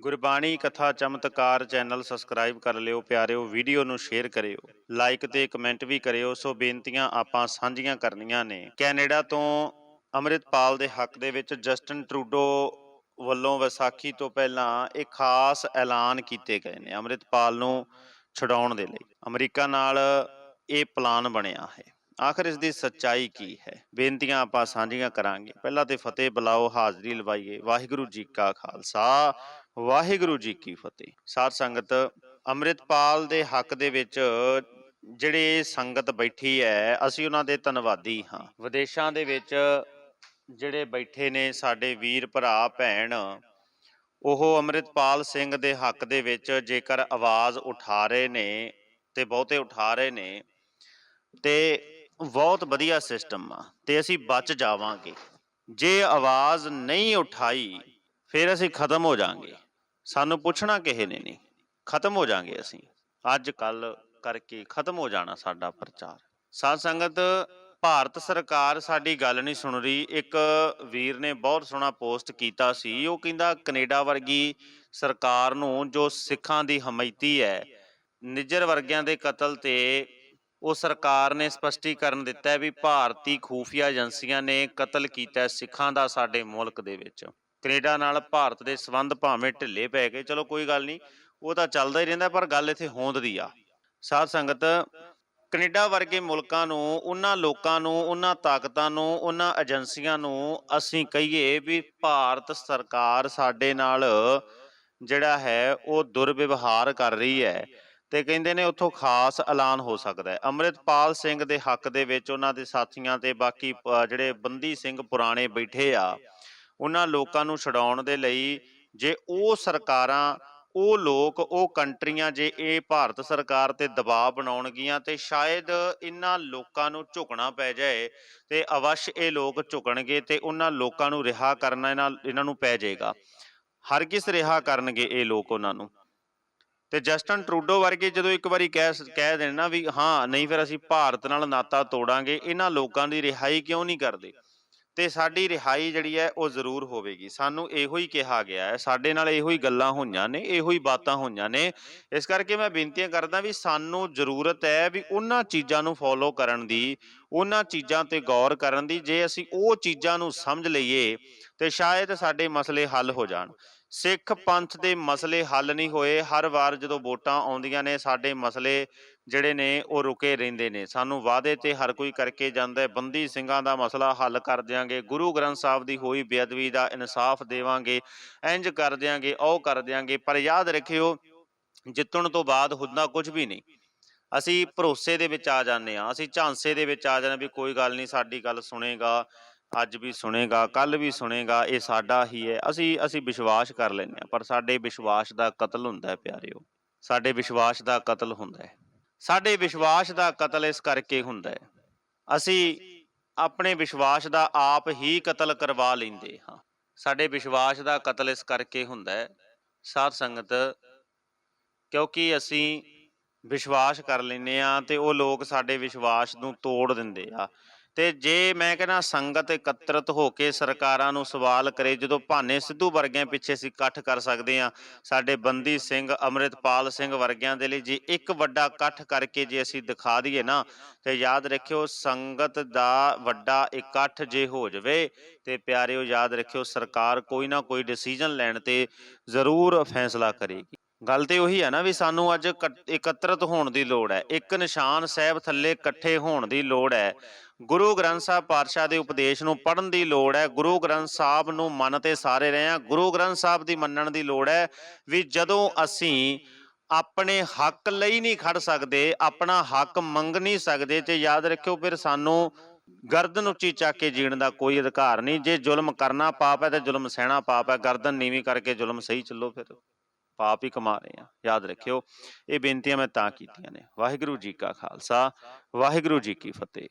ਗੁਰਬਾਣੀ ਕਥਾ ਚਮਤਕਾਰ channel subscribe ਕਰ ਲਿਓ, ਪਿਆਰਿਓ। ਵੀਡੀਓ ਨੂੰ ਸ਼ੇਅਰ ਕਰਿਓ, ਲਾਈਕ ਤੇ ਕਮੈਂਟ ਵੀ ਕਰਿਓ। ਸੋ ਬੇਨਤੀਆਂ ਆਪਾਂ ਸਾਂਝੀਆਂ ਕਰਨੀਆਂ ਨੇ। ਕੈਨੇਡਾ ਤੋਂ ਅੰਮ੍ਰਿਤਪਾਲ ਦੇ ਹੱਕ ਦੇ ਵਿੱਚ ਜਸਟਨ ਟਰੂਡੋ ਵੱਲੋਂ ਵਿਸਾਖੀ ਤੋਂ ਪਹਿਲਾਂ ਇਹ ਖਾਸ ਐਲਾਨ ਕੀਤੇ ਗਏ ਨੇ ਅੰਮ੍ਰਿਤਪਾਲ ਨੂੰ ਛਡਾਉਣ ਦੇ ਲਈ। ਅਮਰੀਕਾ ਨਾਲ ਇਹ ਪਲਾਨ ਬਣਿਆ ਹੈ। ਆਖਰ ਇਸ ਦੀ ਸੱਚਾਈ ਕੀ ਹੈ? ਬੇਨਤੀਆਂ ਆਪਾਂ ਸਾਂਝੀਆਂ ਕਰਾਂਗੇ। ਪਹਿਲਾਂ ਤੇ ਫਤਿਹ ਬੁਲਾਓ, ਹਾਜ਼ਰੀ ਲਵਾਈਏ। ਵਾਹਿਗੁਰੂ ਜੀ ਕਾ ਖਾਲਸਾ, ਵਾਹਿਗੁਰੂ ਜੀ ਕੀ ਫਤਿਹ। ਸਾਧ ਸੰਗਤ, ਅੰਮ੍ਰਿਤਪਾਲ ਦੇ ਹੱਕ ਦੇ ਵਿੱਚ ਜਿਹੜੇ ਸੰਗਤ ਬੈਠੀ ਹੈ, ਅਸੀਂ ਉਹਨਾਂ ਦੇ ਧੰਨਵਾਦੀ ਹਾਂ। ਵਿਦੇਸ਼ਾਂ ਦੇ ਵਿੱਚ ਜਿਹੜੇ ਬੈਠੇ ਨੇ ਸਾਡੇ ਵੀਰ, ਭਰਾ, ਭੈਣ, ਉਹ ਅੰਮ੍ਰਿਤਪਾਲ ਸਿੰਘ ਦੇ ਹੱਕ ਦੇ ਵਿੱਚ ਜੇਕਰ ਆਵਾਜ਼ ਉਠਾ ਰਹੇ ਨੇ ਤੇ ਬਹੁਤੇ ਉਠਾ ਰਹੇ ਨੇ ਤੇ ਬਹੁਤ ਵਧੀਆ ਸਿਸਟਮ ਆ, ਤੇ ਅਸੀਂ ਬਚ ਜਾਵਾਂਗੇ। ਜੇ ਆਵਾਜ਼ ਨਹੀਂ ਉਠਾਈ, ਫਿਰ ਅਸੀਂ ਖਤਮ ਹੋ ਜਾਾਂਗੇ। ਸਾਨੂੰ ਪੁੱਛਣਾ ਕਿਸੇ ਨੇ ਨਹੀਂ, ਖਤਮ ਹੋ ਜਾਾਂਗੇ ਅਸੀਂ। ਅੱਜ ਕੱਲ ਕਰਕੇ ਖਤਮ ਹੋ ਜਾਣਾ ਸਾਡਾ ਪ੍ਰਚਾਰ। ਸਾਧ ਸੰਗਤ, ਭਾਰਤ ਸਰਕਾਰ ਸਾਡੀ ਗੱਲ ਨਹੀਂ ਸੁਣ ਰਹੀ। ਇੱਕ ਵੀਰ ਨੇ ਬਹੁਤ ਸੋਹਣਾ ਪੋਸਟ ਕੀਤਾ ਸੀ। ਉਹ ਕਹਿੰਦਾ, ਕੈਨੇਡਾ ਵਰਗੀ ਸਰਕਾਰ ਨੂੰ ਜੋ ਸਿੱਖਾਂ ਦੀ ਹਮਾਇਤੀ ਹੈ, ਨਿੱਜਰ ਵਰਗਿਆਂ ਦੇ ਕਤਲ ਤੇ ਉਹ ਸਰਕਾਰ ਨੇ ਸਪਸ਼ਟੀਕਰਨ ਦਿੱਤਾ ਹੈ ਵੀ ਭਾਰਤੀ ਖੂਫੀਆ ਏਜੰਸੀਆਂ ਨੇ ਕਤਲ ਕੀਤਾ ਸਿੱਖਾਂ ਦਾ ਸਾਡੇ ਮੁਲਕ ਦੇ ਵਿੱਚ। ਕੈਨੇਡਾ ਨਾਲ ਭਾਰਤ ਦੇ ਸਬੰਧ ਭਾਵੇਂ ਢਿੱਲੇ ਪੈ ਗਏ, ਚਲੋ ਕੋਈ ਗੱਲ ਨਹੀਂ, ਉਹ ਤਾਂ ਚੱਲਦਾ ਹੀ ਰਹਿੰਦਾ, ਪਰ ਗੱਲ ਇੱਥੇ ਹੋਂਦ ਦੀ ਆ। ਸਾਧ ਸੰਗਤ, ਕੈਨੇਡਾ ਵਰਗੇ ਮੁਲਕਾਂ ਨੂੰ, ਉਹਨਾਂ ਲੋਕਾਂ ਨੂੰ, ਉਹਨਾਂ ਤਾਕਤਾਂ ਨੂੰ, ਉਹਨਾਂ ਏਜੰਸੀਆਂ ਨੂੰ ਅਸੀਂ ਕਹੀਏ ਵੀ ਭਾਰਤ ਸਰਕਾਰ ਸਾਡੇ ਨਾਲ ਜਿਹੜਾ ਹੈ, ਉਹ ਦੁਰਵਿਵਹਾਰ ਕਰ ਰਹੀ ਹੈ। ਤੇ ਕਹਿੰਦੇ ਨੇ ਉੱਥੋਂ ਖਾਸ ਐਲਾਨ ਹੋ ਸਕਦਾ ਹੈ। ਅੰਮ੍ਰਿਤਪਾਲ ਸਿੰਘ ਦੇ ਹੱਕ ਦੇ ਵਿੱਚ ਉਹਨਾਂ ਦੇ ਸਾਥੀਆਂ ਤੇ ਬਾਕੀ ਜਿਹੜੇ ਬੰਦੀ ਸਿੰਘ ਪੁਰਾਣੇ ਬੈਠੇ ਆ, ਉਹਨਾਂ ਲੋਕਾਂ ਨੂੰ ਛਡਾਉਣ ਦੇ ਲਈ ਜੇ ਉਹ ਸਰਕਾਰਾਂ, ਉਹ ਲੋਕ, ਉਹ ਕੰਟਰੀਆਂ ਜੇ ਇਹ ਭਾਰਤ ਸਰਕਾਰ ਤੇ ਦਬਾਅ ਬਣਾਉਣਗੀਆਂ ਤੇ ਸ਼ਾਇਦ ਇਹਨਾਂ ਲੋਕਾਂ ਨੂੰ ਝੁਕਣਾ ਪੈ ਜਾਏ ਤੇ ਅਵਸ਼ ਇਹ ਲੋਕ ਝੁਕਣਗੇ ਤੇ ਉਹਨਾਂ ਲੋਕਾਂ ਨੂੰ ਰਿਹਾ ਕਰਨਾ ਇਹਨਾਂ ਇਹਨਾਂ ਨੂੰ ਪੈ ਜਾਏਗਾ। ਹਰ ਕਿਸ ਰਿਹਾ ਕਰਨਗੇ ਇਹ ਲੋਕ ਉਹਨਾਂ ਨੂੰ। ਤੇ ਜਸਟਨ ਟਰੂਡੋ ਵਰਗੇ ਜਦੋਂ ਇੱਕ ਵਾਰੀ ਕਹਿ ਕਹਿ ਦੇਣ ਨਾ ਵੀ ਹਾਂ, ਨਹੀਂ ਫਿਰ ਅਸੀਂ ਭਾਰਤ ਨਾਲ ਨਾਤਾ ਤੋੜਾਂਗੇ, ਇਹਨਾਂ ਲੋਕਾਂ ਦੀ ਰਿਹਾਈ ਕਿਉਂ ਨਹੀਂ ਕਰਦੇ? ਤੇ ਸਾਡੀ ਰਿਹਾਈ ਜਿਹੜੀ ਹੈ, ਉਹ ਜ਼ਰੂਰ ਹੋਵੇਗੀ। ਸਾਨੂੰ ਇਹੋ ਹੀ ਕਿਹਾ ਗਿਆ ਹੈ, ਸਾਡੇ ਨਾਲ ਇਹੋ ਹੀ ਗੱਲਾਂ ਹੋਈਆਂ ਨੇ, ਇਹੋ ਹੀ ਬਾਤਾਂ ਹੋਈਆਂ ਨੇ। ਇਸ ਕਰਕੇ ਮੈਂ ਬੇਨਤੀਆਂ ਕਰਦਾ ਵੀ ਸਾਨੂੰ ਜ਼ਰੂਰਤ ਹੈ ਵੀ ਉਹਨਾਂ ਚੀਜ਼ਾਂ ਨੂੰ ਫੋਲੋ ਕਰਨ ਦੀ, ਉਹਨਾਂ ਚੀਜ਼ਾਂ ਤੇ ਗੌਰ ਕਰਨ ਦੀ, ਜੇ ਅਸੀਂ ਉਹ ਚੀਜ਼ਾਂ ਨੂੰ ਸਮਝ ਲਈਏ ਤੇ ਸ਼ਾਇਦ ਸਾਡੇ ਮਸਲੇ ਹੱਲ ਹੋ ਜਾਣ। ਸਿੱਖ ਪੰਥ ਦੇ ਮਸਲੇ ਹੱਲ ਨਹੀਂ ਹੋਏ, ਹਰ ਵਾਰ ਜਦੋਂ ਵੋਟਾਂ ਆਉਂਦੀਆਂ ਨੇ, ਸਾਡੇ ਮਸਲੇ ਜਿਹੜੇ ਨੇ ਉਹ ਰੁਕੇ ਰਹਿੰਦੇ ਨੇ। ਸਾਨੂੰ ਵਾਅਦੇ ਤੇ ਹਰ ਕੋਈ ਕਰਕੇ ਜਾਂਦਾ ਹੈ। ਬੰਦੀ ਸਿੰਘਾਂ ਦਾ ਮਸਲਾ ਹੱਲ ਕਰ ਦਿਆਂਗੇ। ਗੁਰੂ ਗ੍ਰੰਥ ਸਾਹਿਬ ਦੀ ਹੋਈ ਬੇਅਦਬੀ ਦਾ ਇਨਸਾਫ ਦੇਵਾਂਗੇ ਇੰਜ ਕਰ ਦਿਆਂਗੇ, ਉਹ ਕਰ ਦਿਆਂਗੇ। ਪਰ ਯਾਦ ਰੱਖਿਓ, ਜਿੱਤਣ ਤੋਂ ਬਾਅਦ ਹੁੰਦਾ ਕੁਝ ਵੀ ਨਹੀਂ। ਅਸੀਂ ਭਰੋਸੇ ਦੇ ਵਿੱਚ ਆ ਜਾਂਦੇ ਆ ਅਸੀਂ ਝਾਂਸੇ ਦੇ ਵਿੱਚ ਆ ਜਾਂਦੇ ਵੀ ਕੋਈ ਗੱਲ ਨਹੀਂ, ਸਾਡੀ ਗੱਲ ਸੁਣੇਗਾ। ਅੱਜ ਵੀ ਸੁਣੇਗਾ ਕੱਲ ਵੀ ਸੁਣੇਗਾ, ਇਹ ਸਾਡਾ ਹੀ ਹੈ। ਅਸੀਂ ਅਸੀਂ ਵਿਸ਼ਵਾਸ ਕਰ ਲੈਂਦੇ ਆ ਪਰ ਸਾਡੇ ਵਿਸ਼ਵਾਸ ਦਾ ਕਤਲ ਹੁੰਦਾ ਹੈ ਪਿਆਰਿਓ। ਸਾਡੇ ਵਿਸ਼ਵਾਸ ਦਾ ਕਤਲ ਹੁੰਦਾ ਹੈ। ਸਾਡੇ ਵਿਸ਼ਵਾਸ ਦਾ ਕਤਲ ਇਸ ਕਰਕੇ ਹੁੰਦਾ ਹੈ। ਅਸੀਂ ਆਪਣੇ ਵਿਸ਼ਵਾਸ ਦਾ ਆਪ ਹੀ ਕਤਲ ਕਰਵਾ ਲੈਂਦੇ ਹਾਂ। ਸਾਡੇ ਵਿਸ਼ਵਾਸ ਦਾ ਕਤਲ ਇਸ ਕਰਕੇ ਹੁੰਦਾ ਹੈ, ਸਾਧ ਸੰਗਤ, ਕਿਉਂਕਿ ਅਸੀਂ ਵਿਸ਼ਵਾਸ ਕਰ ਲੈਂਦੇ ਆ ਤੇ ਉਹ ਲੋਕ ਸਾਡੇ ਵਿਸ਼ਵਾਸ ਨੂੰ ਤੋੜ ਦਿੰਦੇ ਆ। ਤੇ ਜੇ ਮੈਂ ਕਹਿੰਦਾ ਸੰਗਤ ਇਕੱਤਰਤ ਹੋ ਕੇ ਸਰਕਾਰਾਂ ਨੂੰ ਸਵਾਲ ਕਰੇ, ਜਦੋਂ ਭਾਨੇ ਸਿੱਧੂ ਵਰਗਿਆਂ ਪਿੱਛੇ ਅਸੀਂ ਇਕੱਠ ਕਰ ਸਕਦੇ ਆ ਸਾਡੇ ਬੰਦੀ ਸਿੰਘ, ਅਮਰਿਤਪਾਲ ਸਿੰਘ ਵਰਗਿਆਂ ਦੇ ਲਈ ਜੇ ਇੱਕ ਵੱਡਾ ਇਕੱਠ ਕਰਕੇ ਜੇ ਅਸੀਂ ਦਿਖਾ ਦਈਏ ਨਾ, ਤੇ ਯਾਦ ਰੱਖਿਓ ਸੰਗਤ ਦਾ ਵੱਡਾ ਇਕੱਠ ਜੇ ਹੋ ਜਾਵੇ, ਤੇ ਪਿਆਰਿਓ ਯਾਦ ਰੱਖਿਓ ਸਰਕਾਰ ਕੋਈ ਨਾ ਕੋਈ ਡਿਸੀਜਨ ਲੈਣ ਤੇ ਜ਼ਰੂਰ ਫੈਸਲਾ ਕਰੇਗੀ। ਗੱਲ ਤੇ ਉਹੀ ਹੈ ਨਾ ਵੀ ਸਾਨੂੰ ਅੱਜ ਇਕੱਠ- ਇਕੱਤਰਤ ਹੋਣ ਦੀ ਲੋੜ ਹੈ। ਇੱਕ ਨਿਸ਼ਾਨ ਸਾਹਿਬ ਥੱਲੇ ਇਕੱਠੇ ਹੋਣ ਦੀ ਲੋੜ ਹੈ। ਗੁਰੂ ਗ੍ਰੰਥ ਸਾਹਿਬ ਪਾਤਸ਼ਾਹ ਦੇ ਉਪਦੇਸ਼ ਨੂੰ ਪੜ੍ਹਨ ਦੀ ਲੋੜ ਹੈ। ਗੁਰੂ ਗ੍ਰੰਥ ਸਾਹਿਬ ਨੂੰ ਮੰਨ ਤੇ ਸਾਰੇ ਰਹੇ ਹਾਂ। ਗੁਰੂ ਗ੍ਰੰਥ ਸਾਹਿਬ ਦੀ ਮੰਨਣ ਦੀ ਲੋੜ ਹੈ ਵੀ ਜਦੋਂ ਅਸੀਂ ਆਪਣੇ ਹੱਕ ਲਈ ਨਹੀਂ ਖੜ ਸਕਦੇ, ਆਪਣਾ ਹੱਕ ਮੰਗ ਨਹੀਂ ਸਕਦੇ, ਤੇ ਯਾਦ ਰੱਖਿਓ ਫਿਰ ਸਾਨੂੰ ਗਰਦਨ ਉੱਚੀ ਚੱਕ ਕੇ ਜੀਣ ਦਾ ਕੋਈ ਅਧਿਕਾਰ ਨਹੀਂ। ਜੇ ਜ਼ੁਲਮ ਕਰਨਾ ਪਾਪ ਹੈ ਤੇ ਜ਼ੁਲਮ ਸਹਿਣਾ ਪਾਪ ਹੈ। ਗਰਦਨ ਨੀਵੀਂ ਕਰਕੇ ਜ਼ੁਲਮ ਸਹੀ ਚੱਲੋ ਫਿਰ। ਪਾਪ ਹੀ ਕਮਾ ਰਹੇ ਆ ਯਾਦ ਰੱਖਿਓ, ਇਹ ਬੇਨਤੀਆਂ ਮੈਂ ਤਾਂ ਕੀਤੀਆਂ ਨੇ। ਵਾਹਿਗੁਰੂ ਜੀ ਕਾ ਖਾਲਸਾ, ਵਾਹਿਗੁਰੂ ਜੀ ਕੀ ਫਤਿਹ।